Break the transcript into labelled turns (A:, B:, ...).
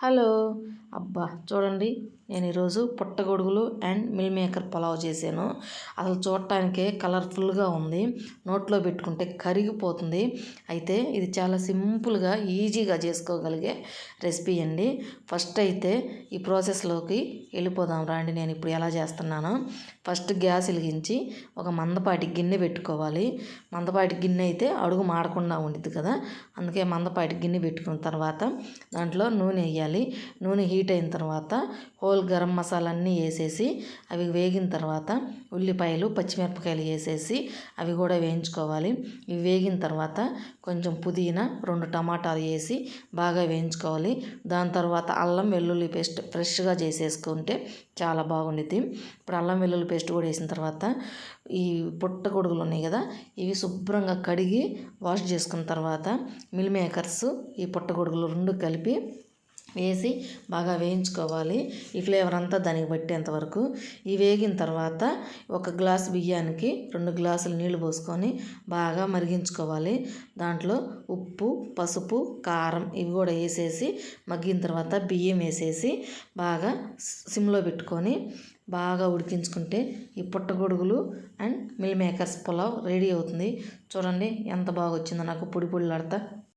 A: Hello. అబ్బా చూడండి నేను ఈరోజు పుట్టగొడుగులు అండ్ మిల్ మేకర్ పులావ్ చేశాను. అసలు చూడటానికే కలర్ఫుల్గా ఉంది. నోట్లో పెట్టుకుంటే కరిగిపోతుంది. అయితే ఇది చాలా సింపుల్గా ఈజీగా చేసుకోగలిగే రెసిపీ అండి. ఫస్ట్ అయితే ఈ ప్రాసెస్లోకి వెళ్ళిపోదాం రండి నేను ఇప్పుడు ఎలా చేస్తున్నానో. ఫస్ట్ గ్యాస్ వెలిగించి ఒక మందపాటి గిన్నె పెట్టుకోవాలి. మందపాటి గిన్నె అయితే అడుగు మాడకుండా ఉండిద్ది కదా. అందుకే మందపాటి గిన్నె పెట్టుకున్న తర్వాత దాంట్లో నూనె వేయాలి. నూనె హీట్ అయిన తర్వాత హోల్ గరం మసాలా అన్నీ వేసేసి అవి వేగిన తర్వాత ఉల్లిపాయలు పచ్చిమిరపకాయలు వేసేసి అవి కూడా వేయించుకోవాలి. ఇవి వేగిన తర్వాత కొంచెం పుదీనా రెండు టమాటాలు వేసి బాగా వేయించుకోవాలి. దాని తర్వాత అల్లం వెల్లుల్లి పేస్ట్ ఫ్రెష్గా చేసేసుకుంటే చాలా బాగుండిద్ది. ఇప్పుడు అల్లం వెల్లుల్లి పేస్ట్ కూడా వేసిన తర్వాత ఈ పుట్ట గొడుగులు ఉన్నాయి కదా ఇవి శుభ్రంగా కడిగి వాష్ చేసుకున్న తర్వాత మిల్ మేకర్స్ ఈ పుట్ట గొడుగులు రెండు కలిపి వేసి బాగా వేయించుకోవాలి. ఈ ఫ్లేవర్ అంతా దానికి పట్టేంత వరకు. ఈ వేగిన తర్వాత ఒక గ్లాస్ బియ్యానికి రెండు గ్లాసులు నీళ్ళు పోసుకొని బాగా మరిగించుకోవాలి. దాంట్లో ఉప్పు పసుపు కారం ఇవి కూడా వేసేసి మగ్గిన తర్వాత బియ్యం వేసేసి బాగా సిమ్లో పెట్టుకొని బాగా ఉడికించుకుంటే ఈ పుట్టగొడుగులు and meal makers pulao ready అవుతుంది. చూడండి ఎంత బాగా వచ్చిందో నాకు పొడి పొడిలాడతా.